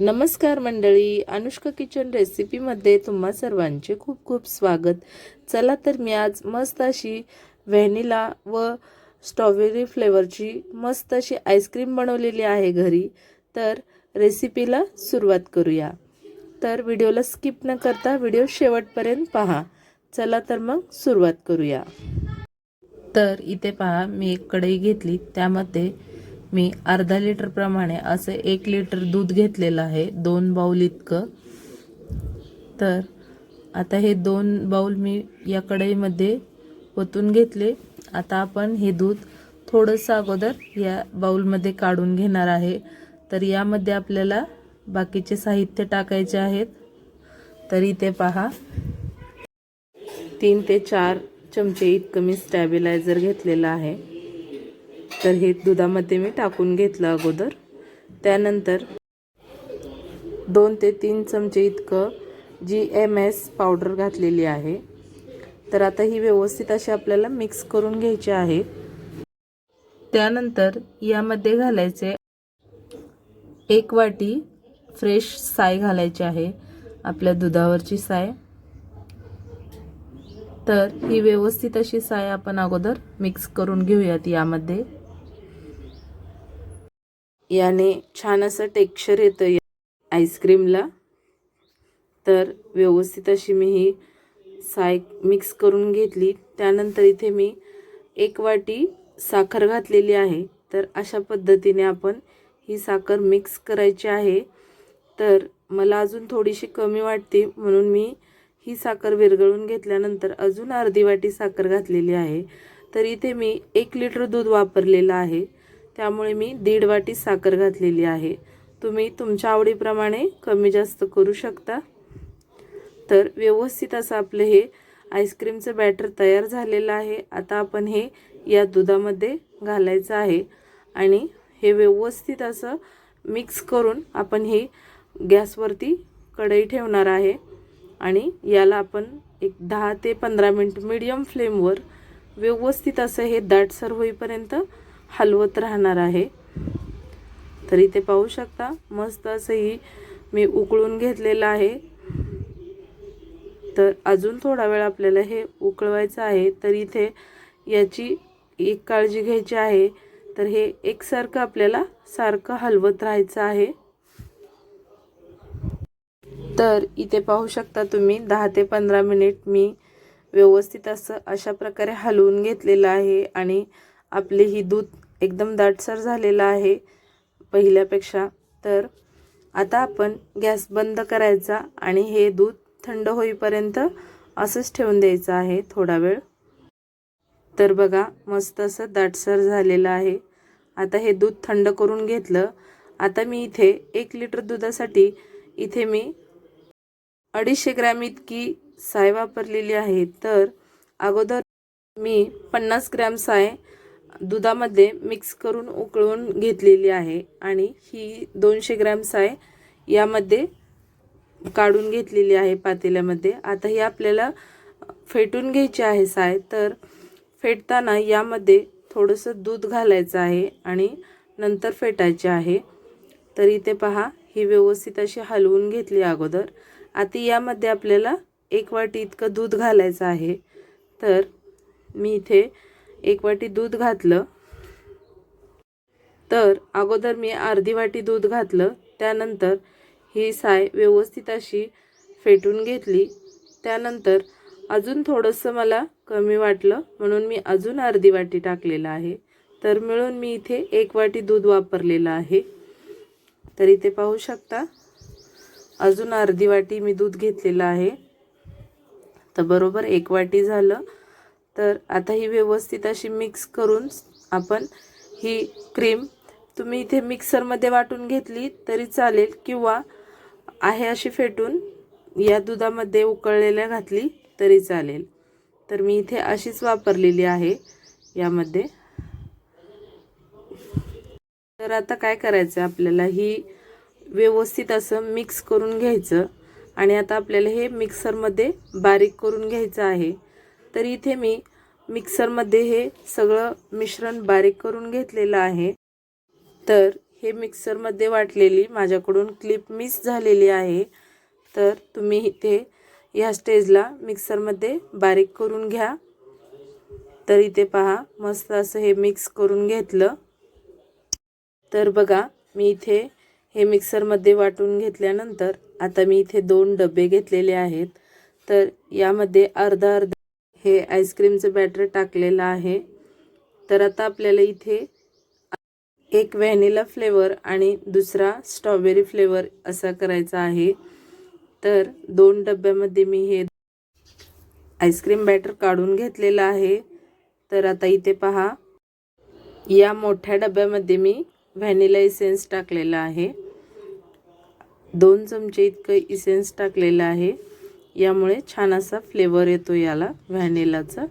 नमस्कार मंडळी अनुष्का किचन रेसिपीमध्ये तुम्हा सर्वांचे खूप खूप स्वागत. चला तर मी आज मस्त अशी व्हॅनिला व स्ट्रॉबेरी फ्लेवरची मस्त अशी आईस्क्रीम बनवलेली आहे घरी. तर रेसिपीला सुरुवात करूया. तर व्हिडिओला स्किप न करता व्हिडिओ शेवटपर्यंत पहा. चला तर मग सुरुवात करूया. तर इथे पहा मी एक कढई घेतली. त्यामध्ये मी अर्धा लिटरप्रमाणे असं एक लिटर दूध घेतलेलं आहे दोन बाऊल इतकं. तर आता हे दोन बाऊल मी या कढईमध्ये ओतून घेतले. आता आपण हे दूध थोडंसं अगोदर या बाऊलमध्ये काढून घेणार आहे. तर यामध्ये आपल्याला बाकीचे साहित्य टाकायचे आहेत. तर इथे पहा. तीन ते चार चमचे इतकं मी स्टॅबिलायझर घेतलेलं आहे. तर हे दुधामध्ये मी टाकून घेतलं अगोदर. त्यानंतर दोन ते तीन चमचे इतकं जी एम एस पावडर घातलेली आहे. तर आता ही व्यवस्थित अशी आपल्याला मिक्स करून घ्यायची आहे. त्यानंतर यामध्ये घालायचे एक वाटी फ्रेश साय घालायची आहे आपल्या दुधावरची साय. तर ही व्यवस्थित अशी साय आपण अगोदर मिक्स करून घेऊयात यामध्ये. याने छान असं टेक्स्चर येतं या आईस्क्रीमला. तर व्यवस्थित अशी मी ही साय मिक्स करून घेतली. त्यानंतर इथे मी एक वाटी साखर घातलेली आहे. तर अशा पद्धतीने आपण ही साखर मिक्स करायची आहे. तर मला अजून थोडीशी कमी वाटते म्हणून मी ही साखर विरघळून घेतल्यानंतर अजून अर्धी वाटी साखर घातलेली आहे. तर इथे मी एक लिटर दूध वापरलेलं आहे. त्यामुळे मी दीड वाटी साखर घातलेली आहे. तुम्ही तुमच्या आवडीप्रमाणे कमी जास्त करू शकता. तर व्यवस्थित असं आपलं हे आईस्क्रीमचं बॅटर तयार झालेलं आहे. आता आपण हे या दुधामध्ये घालायचं आहे. आणि हे व्यवस्थित असं मिक्स करून आपण हे गॅसवरती कढई ठेवणार आहे. आणि याला आपण एक दहा ते पंधरा मिनिट मीडियम फ्लेमवर व्यवस्थित असं हे दाटसर होईपर्यंत हलवत राहणार आहे. तर इथे पाहू शकता मस्त असंही मी उकळून घेतलेलं आहे. तर अजून थोडा वेळ आपल्याला हे उकळवायचं आहे. तर इथे याची एक काळजी घ्यायची आहे. तर हे एकसारखं आपल्याला सारखं हलवत राहायचं आहे. तर इथे पाहू शकता तुम्ही दहा ते पंधरा मिनिट मी व्यवस्थित असं अशा प्रकारे हलवून घेतलेलं आहे. आणि आपले ही दूध एकदम दाटसर झालेलं आहे पहिल्यापेक्षा. तर आता आपण गॅस बंद करायचा आणि हे दूध थंड होईपर्यंत असंच ठेवून द्यायचं आहे थोडा वेळ. तर बघा मस्त असं दाटसर झालेलं आहे. आता हे दूध थंड करून घेतलं. आता मी इथे एक लिटर दुधासाठी इथे मी अडीचशे ग्रॅम इतकी साय वापरलेली आहे. तर अगोदर मी पन्नास ग्रॅम साय दुधामध्ये मिक्स करून उकळून घेतलेली आहे. आणि ही दोनशे ग्रॅम साय यामध्ये काढून घेतलेली आहे पातेल्यामध्ये. आता ही आपल्याला फेटून घ्यायची आहे साय. तर फेटताना यामध्ये थोडंसं दूध घालायचं आहे आणि नंतर फेटायचे आहे. तर इथे पहा ही व्यवस्थित अशी हलवून घेतली अगोदर. आता यामध्ये आपल्याला एक वाटी इतकं दूध घालायचं आहे. तर मी इथे एक वाटी दूध घातलं. तर अगोदर मी अर्धी वाटी दूध घातलं. त्यानंतर ही साय व्यवस्थित अशी फेटून घेतली. त्यानंतर अजून थोडंसं मला कमी वाटलं म्हणून मी अजून अर्धी वाटी टाकलेलं आहे. तर मिळून मी इथे एक वाटी दूध वापरलेलं आहे. तर इथे पाहू शकता अजून अर्धी वाटी मी दूध घेतलेलं आहे. तर बरोबर एक वाटी झालं. तर आता ही व्यवस्थित अशी मिक्स करून आपण ही क्रीम तुम्ही इथे मिक्सरमध्ये वाटून घेतली तरी चालेल किंवा आहे अशी फेटून या दुधामध्ये उकळलेल्या घातली तरी चालेल. तर मी इथे अशीच वापरलेली आहे यामध्ये. तर आता काय करायचं? आपल्याला ही व्यवस्थित असं मिक्स करून घ्यायचं आणि आता आपल्याला हे मिक्सरमध्ये बारीक करून घ्यायचं आहे. तर इथे मी मिक्सरमध्ये हे सगळं मिश्रण बारीक करून घेतलेलं आहे. तर हे मिक्सरमध्ये वाटलेली माझ्याकडून क्लिप मिस झालेली आहे. तर तुम्ही इथे ह्या स्टेजला मिक्सरमध्ये बारीक करून घ्या. तर इथे पहा मस्त असं हे मिक्स करून घेतलं. तर बघा मी इथे हे मिक्सरमध्ये वाटून घेतल्यानंतर आता मी इथे दोन डबे घेतलेले आहेत. तर यामध्ये अर्धा अर्धा हे आईस्क्रीमचं बॅटर टाकलेलं आहे. तर आता आपल्याला इथे एक व्हॅनिला फ्लेवर आणि दुसरा स्ट्रॉबेरी फ्लेवर असा करायचा आहे. तर दोन डब्यामध्ये मी हे आईस्क्रीम बॅटर काढून घेतलेलं आहे. तर आता इथे पहा. या मोठ्या डब्यामध्ये मी व्हॅनिला इसेन्स टाकलेला आहे. दोन चमचे इतकं इसेन्स टाकलेलं आहे. यामुळे छान असा फ्लेवर येतो याला व्हॅनिलाचा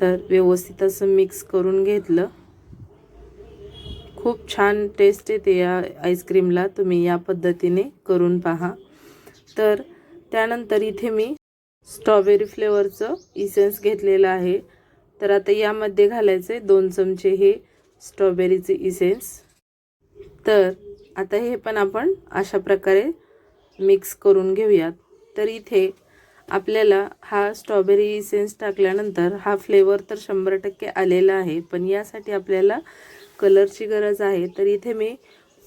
तर व्यवस्थित असं मिक्स करून घेतलं. खूप छान टेस्ट येते या आईस्क्रीमला तुम्ही या पद्धतीने करून पहा. तर त्यानंतर इथे मी स्ट्रॉबेरी फ्लेवरचं इसेन्स घेतलेलं आहे. तर आता यामध्ये घालायचे दोन चमचे हे स्ट्रॉबेरीचे इसेन्स तर आता हे पण आपण अशा प्रकारे मिक्स करून घेऊयात. तर इथे आपल्याला हा स्ट्रॉबेरी इसेन्स टाकल्यानंतर हा फ्लेवर तर शंभर टक्के आलेला आहे. पण यासाठी आपल्याला कलरची गरज आहे. तर इथे मी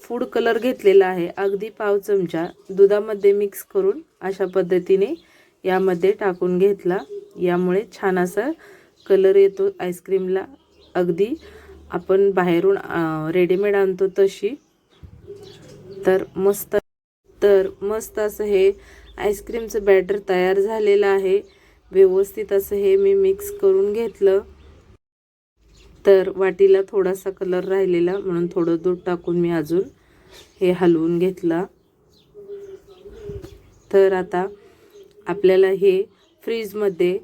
फूड कलर घेतलेला आहे. अगदी पाव चमचा. दुधामध्ये मिक्स करून अशा पद्धतीने यामध्ये टाकून घेतला. यामुळे छान असा कलर येतो आईस्क्रीमला अगदी आपण बाहेरून रेडीमेड आणतो तशी. तर मस्त तर मस्त असं हे आईस्क्रीमचं बॅटर तयार झालेलं आहे. व्यवस्थित असं हे मी मिक्स करून घेतलं. तर वाटीला थोडासा कलर राहिलेला म्हणून थोडं दूध टाकून मी अजून हे हलवून घेतला. तर आता आपल्याला हे फ्रीजमध्ये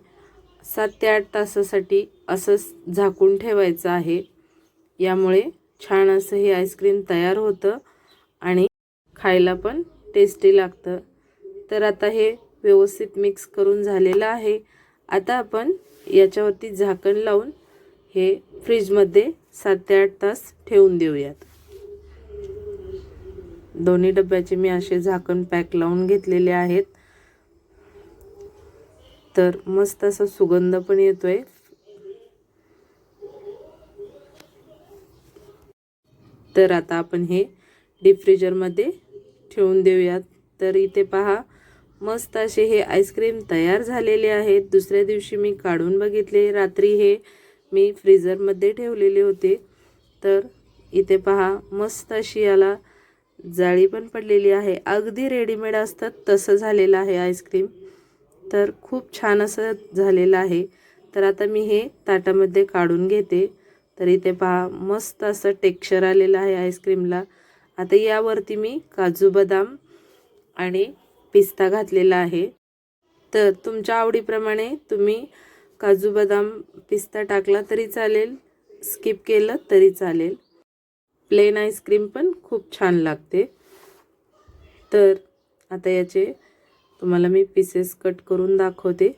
सात ते आठ तासासाठी असंच झाकून ठेवायचं आहे. यामुळे छान असं हे आईस्क्रीम तयार होतं आणि खायला पण टेस्टी लागतं. तर आता हे व्यवस्थित मिक्स करून झालेलं आहे. आता आपण याच्यावरती झाकण लावून हे फ्रीजमध्ये सात ते आठ तास ठेवून देऊयात. दोन्ही डब्याचे मी असे झाकण पॅक लावून घेतलेले आहेत. तर मस्त असा सुगंध पण येतोय. तर आता आपण हे डीप फ्रीजरमध्ये ठेवून देऊयात. तर इथे पहा मस्त असे हे आईस्क्रीम तयार झालेले आहेत. दुसऱ्या दिवशी मी काढून बघितले. रात्री हे मी फ्रीजरमध्ये ठेवलेले होते. तर इथे पहा मस्त अशी याला जाळी पण पडलेली आहे. अगदी रेडीमेड असतात तसं झालेलं आहे आईस्क्रीम तर खूप छान असं झालेलं आहे. तर आता मी हे ताटामध्ये काढून घेते. तर इथे पहा मस्त असं टेक्स्चर आलेलं आहे आईस्क्रीमला आता यावरती मी काजू बदाम आणि पिस्ता घातलेला आहे. तर तुमच्या आवडीप्रमाणे तुम्ही काजू बदाम पिस्ता टाकला तरी चालेल स्किप केलं तरी चालेल. प्लेन आईस्क्रीम पण खूप छान लागते. तर आता याचे तुम्हाला मी पीसेस कट करून दाखवते.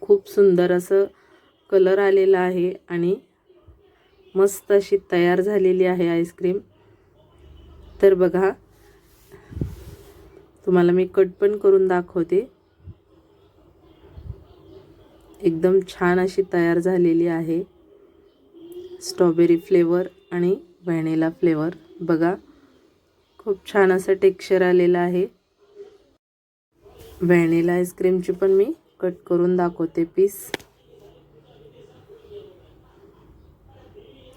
खूप सुंदर असं कलर आलेला आहे आणि मस्त अशी तयार झालेली आहे आईस्क्रीम. तर बघा तुम्हाला मी कट पण करून दाखवते. एकदम छान अशी तयार झालेली आहे. स्ट्रॉबेरी फ्लेवर आणि व्हॅनिला फ्लेवर बघा खूप छान असं टेक्स्चर आलेलं आहे. व्हॅनिला आईस्क्रीमची पण मी कट करून दाखवते पीस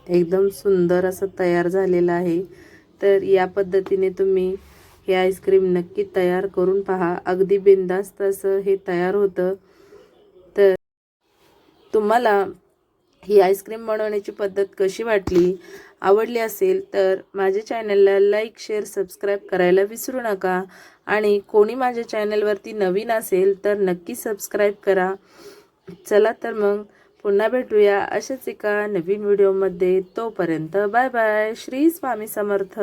एकदम सुंदर असं तयार झालेलं आहे. तर या पद्धतीने तुम्ही हे आईस्क्रीम नक्की तयार करून पहा. अगदी बिंदास्त असं हे तयार होतं. तर तुम्हाला ही आईस्क्रीम बनवण्याची पद्धत कशी वाटली आवडली असेल तर माझ्या चॅनलला लाईक शेअर सबस्क्राईब करायला विसरू नका. आणि कोणी माझ्या चॅनलवरती नवीन असेल तर नक्की सबस्क्राईब करा. चला तर मग पुन्हा भेटूया अशाच एका नवीन व्हिडिओमध्ये. तोपर्यंत बाय बाय. श्री स्वामी समर्थ.